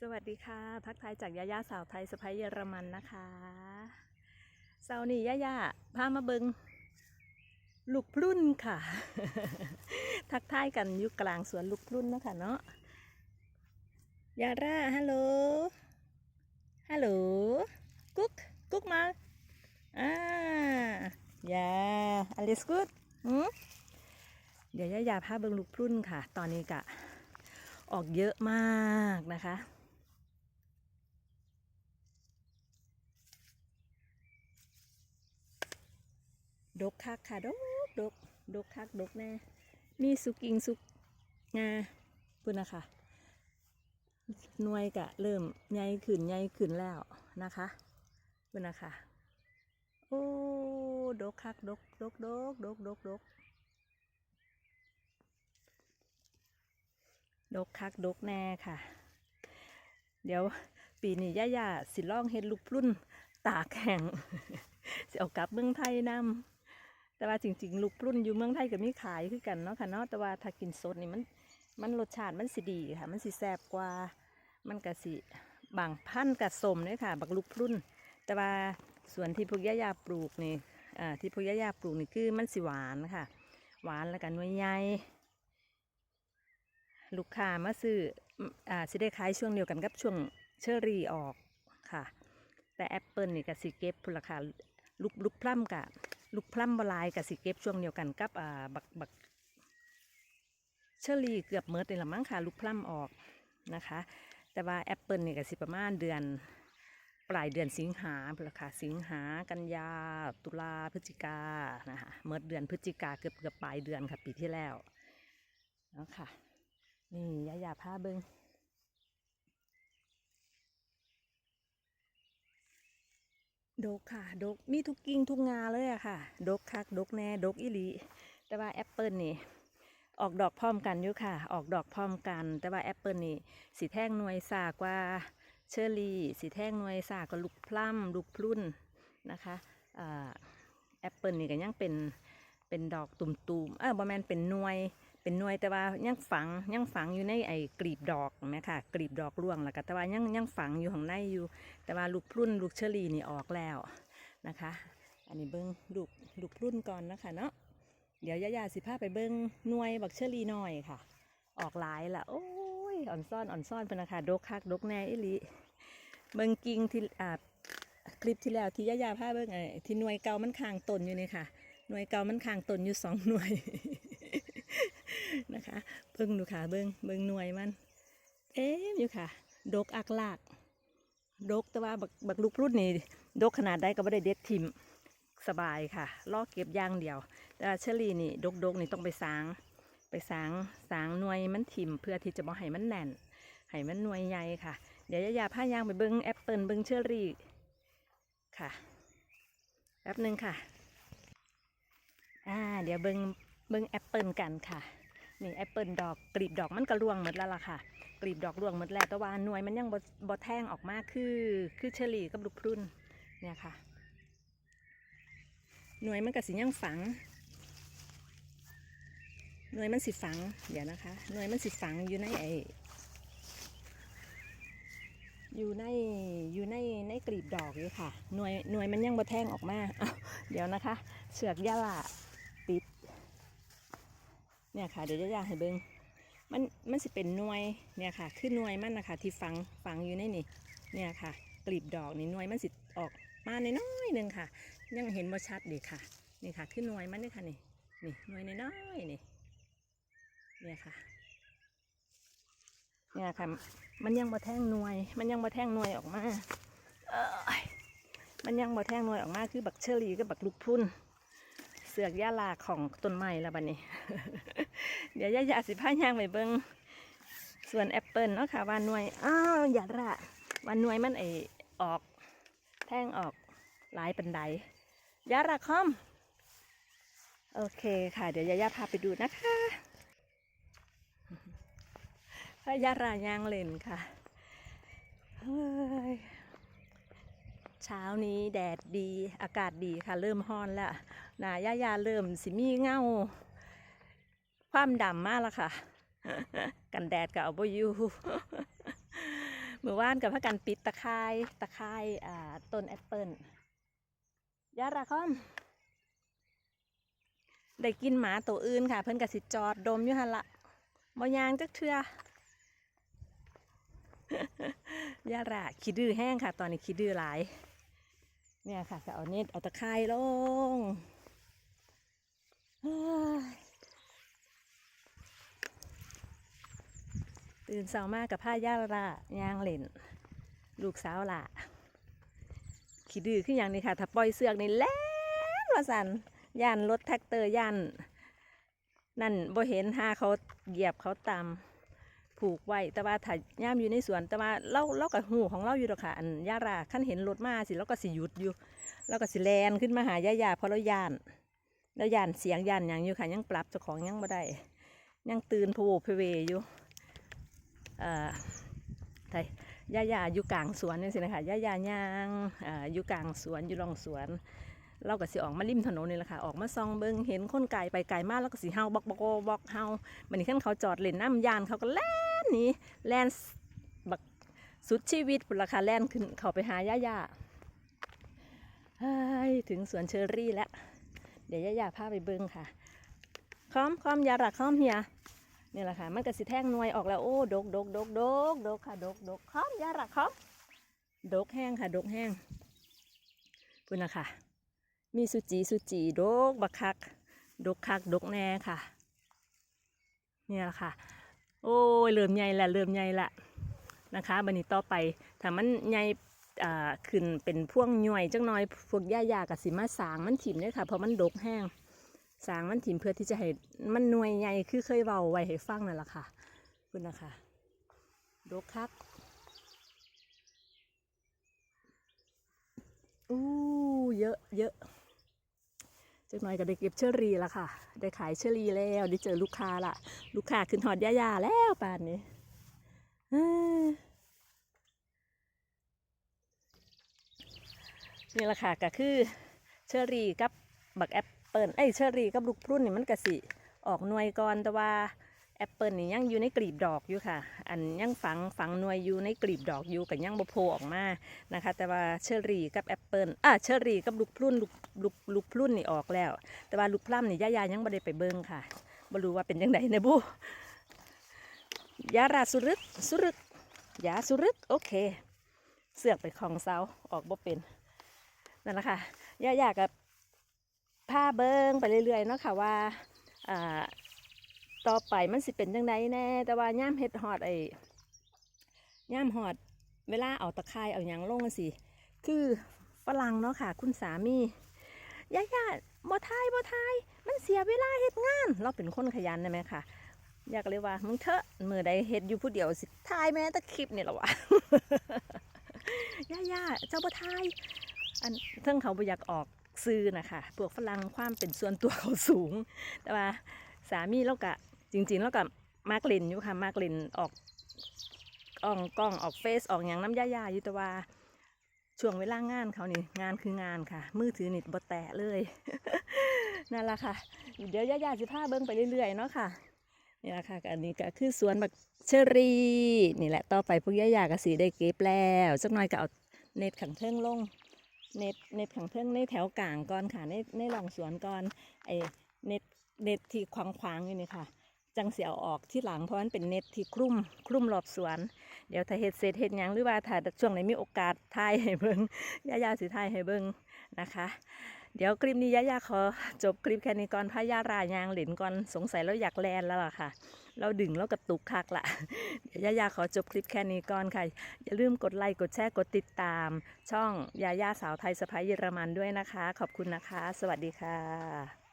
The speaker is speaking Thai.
สวัสดีค่ะ ทักทายจากยาย่าสาวไทยสะพ้ยเยอรมันนะคะเสาร์นี้ยาย่าพามาเบิงลูกพรุ่นค่ะ ทักทายกันอยู่กลางสวนลูกพรุ่นเนาะคะเนาะยาร่าฮัลโหลฮัลโหลกุ๊กกุ๊กมาอ่ายาอลิสกุ๊ดเดี๋ยวยายาพาเบิงลูกพรุ่นค่ะ ตอนนี้กะ ออกเยอะมากนะคะ ดกคักค่ะ ดกดกดกคักดกแน่มีสุกิงสุกงาพุ่นนะคะหน่วยกะเริ่มใหญ่ขึ้นใหญ่ขึ้นแล้วนะคะพุ่นนะคะโอ้ดกคักดกดกดกดกดกดกดกคักดกแน่ค่ะ เดี๋ยวปีนี้ย่าย่าสิล่องเฮ็ดลูกพรุ่นตากแข็งสิเอากลับเมืองไทยนำ แต่ว่าจริงๆ ลูกพรุ่นอยู่เมืองไทยก็มีขายคือกันเนาะค่ะเนาะแต่ว่าถ้ากินสดนี่มันมันรสชาติมันสิดีค่ะ มันสิแซ่บกว่ามันก็สิบางพันกับสมเลยค่ะ บักลูกพรุ่น แต่ว่าส่วนที่พวกย่ายาปลูกนี่อ่าที่พวกย่ายาปลูกนี่คือมันสิหวานค่ะ หวานแล้วกันหน่วยใหญ่ลูกค้ามาซื้ออ่าสิได้ขายช่วงเดียวกันกับช่วงเชอรี่ออกค่ะ แต่แอปเปิลนี่ก็สิเก็บพุราคาลูกลูกพลัมกับ ลูกพลัมบลายกับสิเก็บช่วงเดียวกันกับอ่าบักบักเชอรี่เกือบเมิดเลยละมั้งค่ะ ลูกพลัมออกนะคะ แต่ว่าแอปเปิลเนี่ยก็สิประมาณเดือนปลายเดือนสิงหาพุนราคาสิงหากันยา ตุลาพฤศจิกานะคะเมิดเดือนพฤศจิกาเกือบเกือบปลายเดือนค่ะปีที่แล้วเนาะค่ะ นี่ยายาผ้าเบิง ดกค่ะ ดกมีทุกกิ่งทุกงาเลยอะค่ะ ดกคัก ดกแน่ ดกอิลี แต่ว่าแอปเปิลนี่ ออกดอกพร้อมกันอยู่ค่ะ ออกดอกพร้อมกัน แต่ว่าแอปเปิลนี่สีแท่งหน่วยสากว่าเชอร์รี่สีแท่งหน่วยสากว่าลูกพลัมลูกพรุ่นนะคะแอปเปิลนี่ก็ยังเป็นเป็นดอกตุ่มๆ เออบอแมนเป็นหน่วย เป็นหน่วยแต่ว่ายังฝังยังฝังอยู่ในไอ้กลีบดอกนะค่ะกลีบดอกร่วงแล้วก็แต่ว่ายังยังฝังอยู่ข้างในอยู่ แต่ว่าลูกพรุ่นลูกเชอรี่นี่ออกแล้วนะคะ อันนี้เบิ้งลูกลูกพรุ่นก่อนนะคะเนาะเดี๋ยวยายาสิพาไปเบิ้งหน่วยบักเชอรี่น้อยค่ะ ออกหลายละโอ้ยอ่อนซ่อนอ่อนซ่อนเป็นนะคะดกคักดกแน่อิลิเบิ้งกิ่งที่อ่าคลิปที่แล้วที่ยายาพาเบิ้งไอ้ที่หน่วยเก่ามันคางต้นอยู่นี่ค่ะหน่วยเก่ามันคางต้นอยู่สองหน่วย เบิ่งดูค่ะ เบิ่งเบิ่งหน่วยมัน เอ๊ะอยู่ค่ะ ดกอักลาก ดกแต่ว่าบักบักลูกรุ่นนี่ดกขนาดใดก็ไม่ได้เด็ดทิมสบายค่ะลอกเก็บย่างเดียว แต่เชอรี่นี่ดกดกนี่ต้องไปสาง ไปสางสางหน่วยมันทิมเพื่อที่จะบ่ให้มันแน่นให้มันหน่วยใหญ่ค่ะ เดี๋ยวยายาพายางไปเบิ่งแอปเปิลเบิ่งเชอรี่ค่ะแป๊บหนึ่งค่ะ อ่า เดี๋ยวเบิ่งเบิ่งแอปเปิลกันค่ะ นี่แอปเปิลดอกกลีบดอกมันก็ร่วงหมดแล้วล่ะค่ะ กลีบดอกร่วงหมดแล้วแต่ว่าหน่วยมันยังบ่บ่แท่งออกมาคือคือเชอรี่กับลูกพรุ่นเนี่ยค่ะ หน่วยมันก็สิยังฝัง หน่วยมันสิฝังเดี๋ยวนะคะ หน่วยมันสิฝังอยู่ในไออยู่ในอยู่ในในกลีบดอกอยู่ค่ะ หน่วยหน่วยมันยังบ่แท่งออกมาเดี๋ยวนะคะเสือกยาลาติด เนี่ยค่ะ เดี๋ยวจะอยากให้เบิงมันมันสิเป็นหน่วยเนี่ยค่ะ คือหน่วยมันนะคะที่ฝังฝังอยู่ในนี่เนี่ยค่ะกลีบดอกนี่หน่วยมันสิออกมาในน้อยหนึ่งค่ะ ยังเห็นบ่ชัดดีค่ะนี่ค่ะ คือหน่วยมันนี่ค่ะนี่นี่หน่วยในน้อยนี่เนี่ยค่ะเนี่ยค่ะ มันยังบ่แท่งหน่วย มันยังบ่แท่งหน่วยออกมาเอ้ยมันยังบ่แท่งหน่วยออกมาคือบักเชอรี่กับบักลูกพุ่น เสือกย่าลาของต้นไม้แล้วบัดนี้ เดี๋ยวย่ายาสิพายางไปเบิ้งส่วนแอปเปิลเนาะค่ะว่าหน่วย อ้าวอย่าละว่าหน่วยมันไอออก แท่งออกหลายปันไดยาละคอม โอเคค่ะ เดี๋ยวยาย่าพาไปดูนะคะพยารายางเล่นค่ะ เฮ้ย เช้านี้แดดดีอากาศดีค่ะเริ่มฮ้อนแล้วนาย่ายาเริ่มสิมีเงาความดำมากแล้วค่ะ กันแดดก็เอาไปอยู่เมื่อวานกับพากันปิดตะไคร้ตะไคร้อ่าต้นแอปเปิลยาราคอมได้กินหมาตัวอื่นค่ะ เพิ่นกับสิจอดดมอยู่หันละบ่ยางจักเทือยาระขี้ดื้อแห้งค่ะ ตอนนี้ขี้ดื้อหลาย เนี่ยค่ะก็เอาเน็ตเอาตะไคร้ลงตื่นเช้ามากกับผ้ายาระยางเล่น ลูกสาวละขี้ดื้อขึ้นอย่างนี้ค่ะ ถ้าปล่อยเสือกนี่แล่นว่าสันย่านรถแท็กเตอร์ย่าน นั่นบ่เห็นหาเขาเหยียบเขาตาม ผูกไว้แต่ว่าถ้าย่ามอยู่ในสวน แต่ว่าเราเรากับหูของเราอยู่ดอกค่ะอันยาราขั้นเห็นรถมาสิเราก็สิหยุดอยู่เราก็สิแลนขึ้นมาหายายาเพราะเราย่านเราย่านเสียงย่านอย่างอยู่ค่ะยังปรับเจ้าของยังบ่ได้ยังตื่นพะโวพเวอยู่เอ่อไทยย่ายาอยู่กลางสวนนี่สินะคะย่ายาย่างอ่าอยู่กลางสวนอยู่รองสวน เราก็สิออกมาริมถนนนี่แหละค่ะออกมาซองเบิงเห็นคนไก่ไปไก่มากแล้วก็สิเฮาบอกบอกบอกเฮามันนี่ขั้นเขาจอดเล่นน้ำยานเขาก็แล่นนี่แล่นบักสุดชีวิตพุ่นละค่ะแล่นขึ้นเขาไปหาย่าย่าเฮ้ยถึงสวนเชอรี่แล้ว เดี๋ยวย่าย่าพาไปเบิงค่ะคอมคอมยาระคอมเฮียนี่แหละค่ะมันก็สิแท่งนวยออกแล้วโอ้ดกดกดกดกดกค่ะดกดกค้อมยาระค้อมดกแห้งค่ะดกแห้งพุ่นนะค่ะ มีสุจีสุจีดกบักคัก ดกคักดกแน่ค่ะ เนี่แหละค่ะ โอ้ยเริ่มใหญ่ละเริ่มใหญ่ละนะคะบันนี้ต่อไปถ้ามันใหญ่ขึ้นเป็นพวงหน่วยจังน้อยพวกหญ้าๆกับสิมาสางมันถิ่มเนี่ยค่ะเพราะมันดกแห้งสางมันถิ่มเพื่อที่จะให้มันหน่วยใหญ่คือเคยเบาไว้ให้ฟังนั่นแหละค่ะคุณนะคะดกคักอู้เยอะเยอะ จักหน่อยก็ได้เก็บเชอรี่ละค่ะ ได้ขายเชอรี่แล้วได้เจอลูกค้าละลูกค้าขึ้นหอดยาๆแล้วป่านนี้นี่แหละค่ะก็คือเชอรี่กับบักแอปเปิลไอ้เชอรี่กับลูกพรุ่นนี่มันกะสิออกหน่วยก่อนแต่ว่า แอปเปิลนี่ยังอยู่ในกลีบดอกอยู่ค่ะ อันยังฝังฝังหน่วยอยู่ในกลีบดอกอยู่กับยังบโผล่ออกมานะคะ แต่ว่าเชอรี่กับแอปเปิลอะเชอรี่กับลูกพรุ่นลูกลูกลูกพรุ่นนี่ออกแล้ว แต่ว่าลูกพลัมนี่ย่าๆยังบ่ได้ไปเบิ่งค่ะบ่รู้ว่าเป็นยังไงนะบุยาราสุรึกสุรึกยาสุรึกโอเค เสือกไปของเซาออกบ่เป็นนั่นแหละค่ะย่าๆกับผ้าเบิงไปเรื่อยๆเนาะค่ะว่าอ่า ต่อไปมันสิเป็นยังไงแน่ แต่ว่าย่ามเฮ็ดฮอดไอ้ย่ามฮอด เวลาเอาตะไคร้เอาหยังลงสิคือฝรั่งเนาะค่ะ คุณสามีย่าย่าบ่ทายบ่ทาย มันเสียเวลาเฮ็ดงาน เราเป็นคนขยันนะแม่ค่ะ อยากเลยว่ามึงเถอะมือใดเฮ็ดอยู่ผู้เดียวสิทายแม้แต่คลิปเนี่แหละวะย่าย่าเจ้าบ่ทาย อันเทิงเขาบ่อยากออกซื้อนะคะพวกฝรั่งความเป็นส่วนตัวเขาสูง แต่ว่าสามีเรากะ จริงๆเรากะมากล่นอยู่ค่ะมากล่นออกอ่องกล้องออกเฟซออกอย่างน้ำยาๆอยู่แต่ว่าช่วงเวลางานเขานี่งานคืองานค่ะ มือถือนิดบ่แตะเลยนั่นแหละค่ะ เดี๋ยวยาๆสิพาเบิ้งไปเรื่อยๆเนาะค่ะนี่แหละค่ะก็อันนี้ก็คือสวนบักเชอรี่นี่แหละต่อไปพวกยาๆก็สีได้เก็บแล้วสักหน่อยก็เอาเน็ตขังเทิงลงเน็ตเน็ตขังเทิงในแถวกลางก่อนค่ะในในหลองสวนก่อนไอเน็ตเน็ตที่ขวางๆอยู่นี่ค่ะ จังเสียเออกที่หลังเพราะมันเป็นเน็ตที่คลุมคลุมรอบสวน เดี๋ยวถ้าเฮ็ดเสร็จเฮ็ดยังหรือว่าถ้าช่วงไหนมีโอกาสถ่ายให้เบิ่งย่าๆสิถ่ายให้เบิ่งนะคะ เดี๋ยวคลิปนี้ย่าๆขอจบคลิปแค่นี้ก่อนพายารายางเหลินก่อนสงสัยเราอยากแลนแล้วล่ะค่ะ เราดึงแล้วกระตุกคักละเดี๋ยวย่าๆขอจบคลิปแค่นี้ก่อนค่ะ อย่าลืมกดไลค์กดแชร์กดติดตาม ช่องยาย่าสาวไทยสะพ้ายเยอรมันด้วยนะคะ ขอบคุณนะคะ สวัสดีค่ะ